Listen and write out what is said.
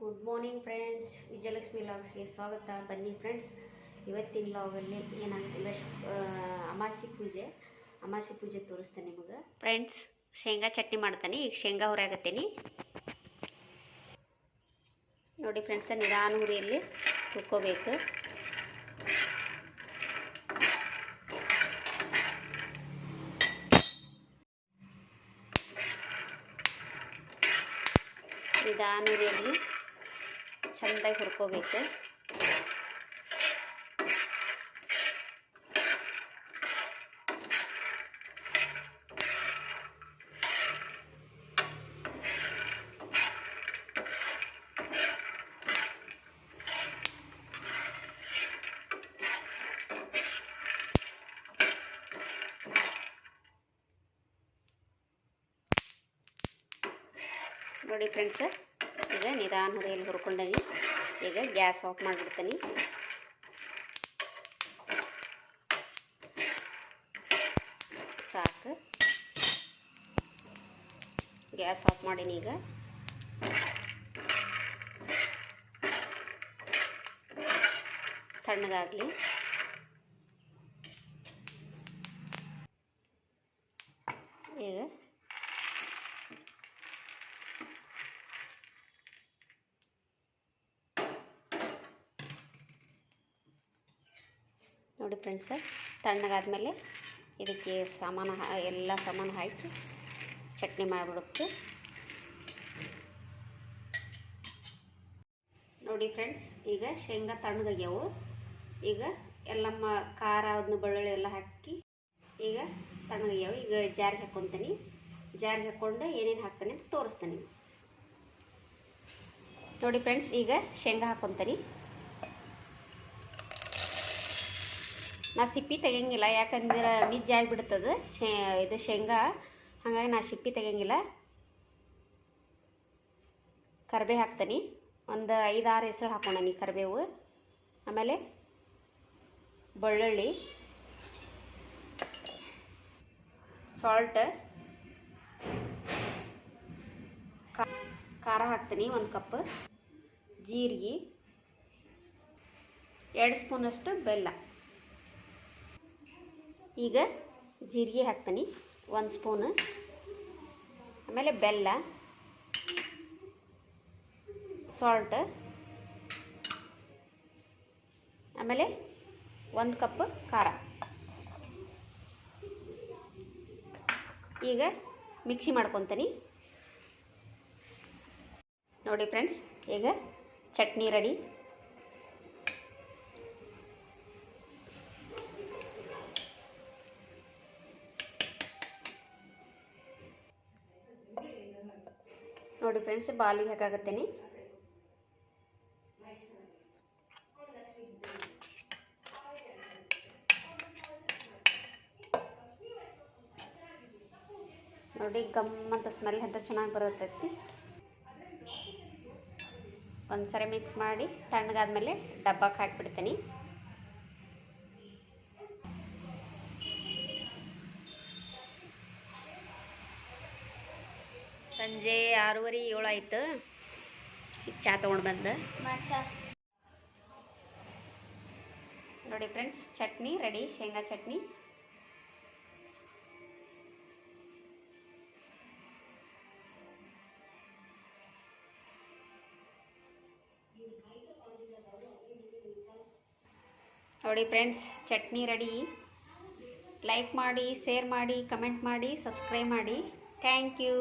Good morning friends Vijayalakshmi ಲಾಗ್ಸ್ಗೆ ಸ್ವಾಗತ. ಬನ್ನಿ ಫ್ರೆಂಡ್ಸ್ ಇವತ್ತಿನ ಲಾಗಲ್ಲಿ ಏನಾಗ್ತಿಲ್ಲ? ಅಮಾಸಿ ಪೂಜೆ. ಅಮಾಸಿ ಪೂಜೆ ತೋರಿಸ್ತೇನೆ ನಿಮಗೆ. ಫ್ರೆಂಡ್ಸ್ ಶೇಂಗಾ ಚಟ್ನಿ ಮಾಡ್ತಾನೆ. ಈಗ ಶೇಂಗಾ ಹುರಿಯಾಗತ್ತೀನಿ ನೋಡಿ ಫ್ರೆಂಡ್ಸ್ ನಿಧಾನ ಹುರಿಯಲ್ಲಿ ಹುಕ್ಕೋಬೇಕು ನಿಧಾನ ಹುರಿಯಲ್ಲಿ ಚೆಂದಾಗಿ ಹುರ್ಕೋಬೇಕು. ನೋಡಿ ಫ್ರೆಂಡ್ಸ್ ಈಗ ನಿಧಾನ ಹುರ್ಕೊಂಡೀನಿ. ಈಗ ಗ್ಯಾಸ್ ಆಫ್ ಮಾಡಿಬಿಡ್ತೀನಿ. ಸಾಕು. ಗ್ಯಾಸ್ ಆಫ್ ಮಾಡೀನಿ ಈಗ. ತಣ್ಣಗಾಗಲಿ ಈಗ ನೋಡಿ ಫ್ರೆಂಡ್ಸ ತಣ್ಣಗಾದ್ಮೇಲೆ ಇದಕ್ಕೆ ಸಾಮಾನು ಎಲ್ಲ ಸಾಮಾನು ಹಾಕಿ ಚಟ್ನಿ ಮಾಡಿಬಿಡುತ್ತೆ. ನೋಡಿ ಫ್ರೆಂಡ್ಸ್ ಈಗ ಶೇಂಗಾ ತಣ್ಣಗಾಗ್ಯಾವು. ಈಗ ಎಲ್ಲ ಮ ಖಾರ ಅದನ್ನ ಬೆಳ್ಳುಳ್ಳಿ ಎಲ್ಲ ಹಾಕಿ ಈಗ ತಣ್ಣಗಾಗ್ಯಾವು. ಈಗ ಜಾರಿಗೆ ಹಾಕ್ಕೊತೀನಿ ಜಾರಿಗೆ ಹಾಕ್ಕೊಂಡು ಏನೇನು ಹಾಕ್ತಾನೆ ಅಂತ ತೋರಿಸ್ತೀನಿ. ನೋಡಿ ಫ್ರೆಂಡ್ಸ್ ಈಗ ಶೇಂಗಾ ಹಾಕ್ಕೊತೀನಿ ನಾ ಸಿಪ್ಪಿ ತೆಗಿಯಂಗಿಲ್ಲ, ಯಾಕಂದ್ರೆ ಮಿಜ್ಜಿ ಆಗಿಬಿಡ್ತದೆ, ಶೇ, ಇದು ಶೇಂಗಾ, ಹಾಗಾಗಿ ನಾ ಸಿಪ್ಪಿ ತೆಗಿಯಂಗಿಲ್ಲ. ಕರ್ಬೇ ಹಾಕ್ತೀನಿ, ಒಂದು ಐದಾರು ಹೆಸರು ಹಾಕೊಂಡನಿ ಕರಿಬೇವು. ಆಮೇಲೆ ಬೆಳ್ಳುಳ್ಳಿ ಸಾಲ್ಟ್ ಖಾರ ಹಾಕ್ತೀನಿ, ಒಂದು ಕಪ್. ಜೀರಿಗೆ, ಎರಡು ಸ್ಪೂನಷ್ಟು ಬೆಲ್ಲ. ಈಗ ಜೀರಿಗೆ ಹಾಕ್ತೀನಿ. ಒಂದು ಸ್ಪೂನ್. ಆಮೇಲೆ ಬೆಲ್ಲ. ಸಾಲ್ಟ್ ಆಮೇಲೆ ಒಂದು ಕಪ್ ಖಾರ. ಈಗ ಮಿಕ್ಸಿ ಮಾಡ್ಕೊತೀನಿ. ನೋಡಿ ಫ್ರೆಂಡ್ಸ್, ಈಗ ಚಟ್ನಿ ರೆಡಿ. ನೋಡಿ ಫ್ರೆಂಡ್ಸ್ ಬಾಲಿಗೆ ಹಾಕಾಗತ್ತೇನೆ ನೋಡಿ, ಗಮ್ ಅಂತ ಸ್ಮೆಲ್ ಅಂತ ಚೆನ್ನಾಗಿ ಬರುತ್ತೈತಿ ಒಂದ್ಸರಿ ಮಿಕ್ಸ್ ಮಾಡಿ ತಣ್ಣಗಾದ್ಮೇಲೆ ಡಬ್ಬಕ್ಕೆ ಹಾಕಿಬಿಡ್ತೀನಿ. ಸಂಜೆ ಆರೂವರೆ ಏಳು ಆಯ್ತು ಚಾ ಚಹಾ ತೊಗೊಂಡು ಬಂದು. ನೋಡಿ ಫ್ರೆಂಡ್ಸ್ ಚಟ್ನಿ ರೆಡಿ ಶೇಂಗಾ ಚಟ್ನಿ. ನೋಡಿ ಫ್ರೆಂಡ್ಸ್ ಚಟ್ನಿ ರೆಡಿ. ಲೈಕ್ ಮಾಡಿ ಶೇರ್ ಮಾಡಿ ಕಮೆಂಟ್ ಮಾಡಿ ಸಬ್ಸ್ಕ್ರೈಬ್ ಮಾಡಿ. Thank you.